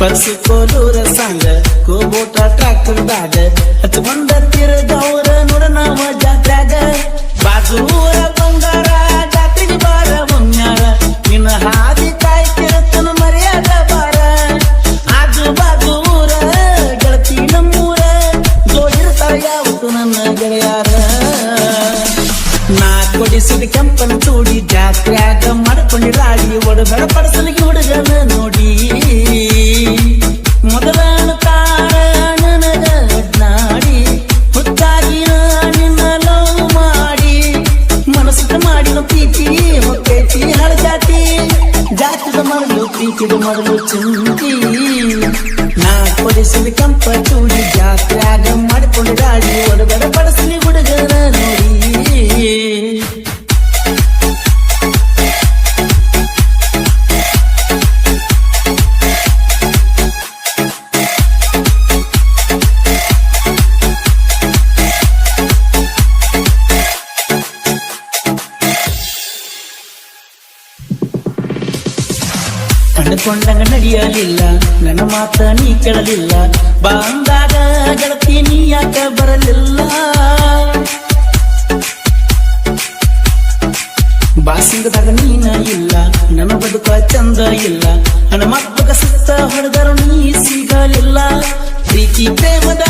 Purse ಕೋಲೂರ ಸಾಂಗ ಕೋಬೋಟ ಟ್ರ್ಯಾಕ್ಟರ್ದಾಗ ಬಂದ ತಿರುಗವ್ರ ನೋಡ ನಾವ ಜಾತ್ಯಾಗ ಬಾಜು ಊರ ಬಂಗಾರ, ಜಾತ್ರೆಗೆ ಬಾರ ಮುನ್ಯಾರ ನಿನ್ನ ಹಾದಿ ಕಿರತನ ಮರ್ಯಾದ ಬಾರ ಆಜು ಬಾಜು ಊರ, ಗೆಳತಿ ನಮ್ಮೂರ. ಜೋಡಿರ್ತಾರ ಯಾವತ್ತು ನನ್ನ ಗೆಳೆಯಾರ. ನಾ ಕೊಡಿಸಿದ ಕೆಂಪನ ಚೂಡಿ ಜಾತ್ರ್ಯಾಗ ಮಾಡ್ಕೊಂಡಿ ರಾಡಿ ಒಡಬಡ ಪಡಸಲಿಗೆ ಹುಡುಗನ ಪ್ರೀತಿದ ಮಾಡಲು ಚಿಂತಿ. ನಾ ಕೊಡಿಸಿದ ಕೆಂಪ ಚೂಡಿ ಜಾತ್ರ್ಯಾಗ ಮಾಡಿಕೊಂಡು ರಾಡಿ ಒಡಬಡ ಪಡಿಸಲಿ ಹುಡುಗನ ನೋಡಿ. ಅಂದುಕೊಂಡಂಗ ನಡೆಯಲಿಲ್ಲ. ನನ್ನ ಮಾತ ನೀ ಕೇಳಲಿಲ್ಲ. ಬಂದಾಗ ಗೆಳತಿ ನೀ ಯಾಕ ಬರಲಿಲ್ಲ? ಬಾಸಿಂಗದಾಗ ನೀನ ಇಲ್ಲ. ನನ್ನ ಬದುಕ ಚಂದ ಇಲ್ಲ. ನನ್ನ ಮಕ್ಕಳ ಸುತ್ತ ಹೊಡೆದರು ನೀ ಸಿಗಲಿಲ್ಲ. ಪ್ರೀತಿ, ಪ್ರೇಮದ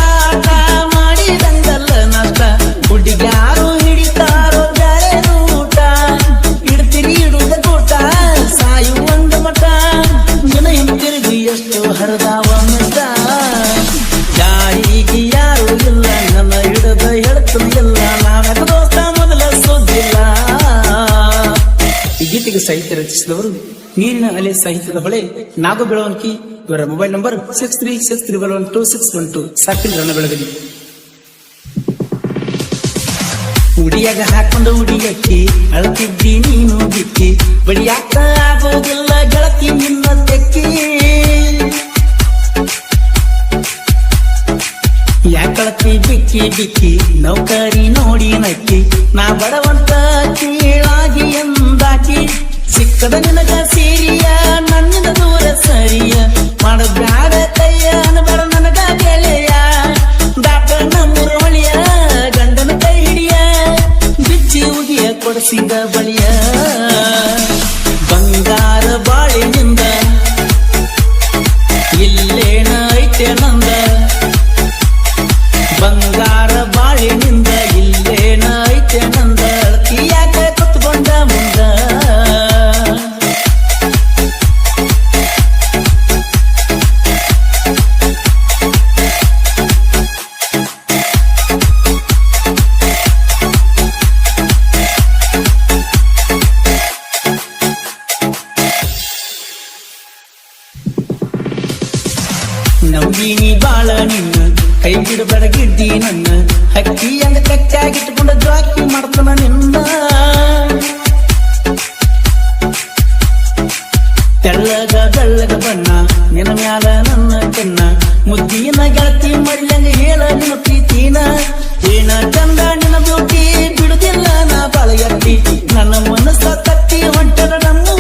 ಗೀತೆಗೆ ಸಾಹಿತ್ಯ ರಚಿಸಿದವರು ನೀರಿನ ಅಲೆ ಸಾಹಿತ್ಯದ ಹೊಳೆ ನಾಗು ಬೆಳವಣಿಗೆ. ಇವರ mobile number six three six three one two six one two. ಸಾಕಿಲ್ ರಣ ಬೆಳಗಲಿ ಉಡಿಯಾಗ ಹಾಕೊಂಡು ಉಡಿಯಕ್ಕಿ ಅಳತಿದ್ದಿ ನೀನು ಬಿಕ್ಕಿ. ಬಡಿಯಾಕ ಆಗೋದಿಲ್ಲ, ಗೆಳತಿ ನಿನ್ನ ತೆಕ್ಕಿ. ಯಾಕಳತಿ ಬಿಕ್ಕಿ ಬಿಕ್ಕಿ, ನೌಕರಿ ನೋಡಿ ನಕ್ಕಿ. ನಾ ಬಡವಂತ ಕೀಳಾಗಿ ಎಂದಾಕಿ. ಸಿಕ್ಕದ ನಿನಗ ಸೀರಿಯ, ನನ್ನಿಂದ ದೂರ ಸರಿಯ. ಮಾಡಬ್ಯಾಡ ಕೈಯ ಅನಬಡ ನನಗ ಗೆಳೆಯ ದಾಟ ನಮ್ಮೂರ ಹೊಳಿಯ ಗಂಡನ ಕೈ ಹಿಡಿಯ. ಬಿಚ್ಚಿ ಉಗಿಯ ಕೊಡಿಸಿದ ಬಳಿಯ. ಬಂಗಾರ ಬಾಳಿನಿಂದ ಬಾಳ ನಿನ್ನ. ಕೈ ಬಿಡಬೇಡ ನನ್ನ. ಹಕ್ಕಿ ಅಂದ ಕಚ್ಚಾಗಿಟ್ಕೊಂಡ ಜಾಕಿ ಮಾಡ್ತಾನ ನಿನ್ನ. ತೆಳ್ಳಗ ಬೆಳ್ಳಗ ಬಣ್ಣ, ನಿನ್ನ ಮ್ಯಾಲ ನನ್ನ ಕಣ್ಣ ಮುದ್ದಿನ ಗೆಳತಿ ಮಡಿಲಂಗ ಹೇಳ ನಿನ್ನ ಪ್ರೀತಿನ. ಏನ ಚಂದ ನಿನ್ನ ಬ್ಯೂಟಿ ಬಿಡುದಿಲ್ಲ ನಾ ಬಾಳ ಎತ್ತಿ ನನ್ನ ಮನಸ್ಸ ತಟ್ಟಿ ಹೊಂಟರ ನಮ್ಮೂರ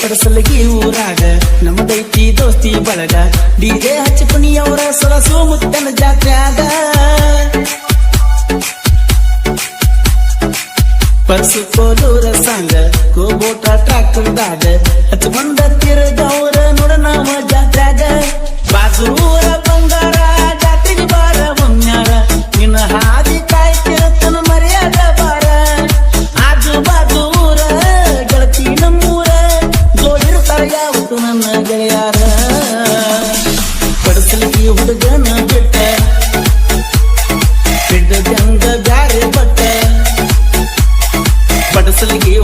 ಚಿಕ್ಕಪಡಸಲಗಿ ಊರಾಗ. ನಮ್ಮದೈತಿ ದೋಸ್ತಿ ಬಳಗ. ಡಿಜೆ ಹಚ್ಚಿ ಕುಣಿಯವರ ಸೊರಸು ಮುತ್ತನ ಜಾತ್ರೆಯಾಗ ಪರ್ಸು ಕೋಲೂರ ಸಾಂಗ, ಕೋಬೋಟ ಟ್ರ್ಯಾಕ್ಟರ್ದಾಗ ಬಂದ ತಿರುಗವ್ರ ನೋಡ ನಾಮ ಜಾತ್ರೆಯಾಗ. ಬಾಜು ಬಂಗಾರ ಪಡಸಲಿಗೆ ಹುಡುಗನ ಬಿಟ್ಟ ಬಿಡ್ದಂಗ ಬ್ಯಾರೆ ಬಟ್ಟ ಬಡಸಲಿಗೆ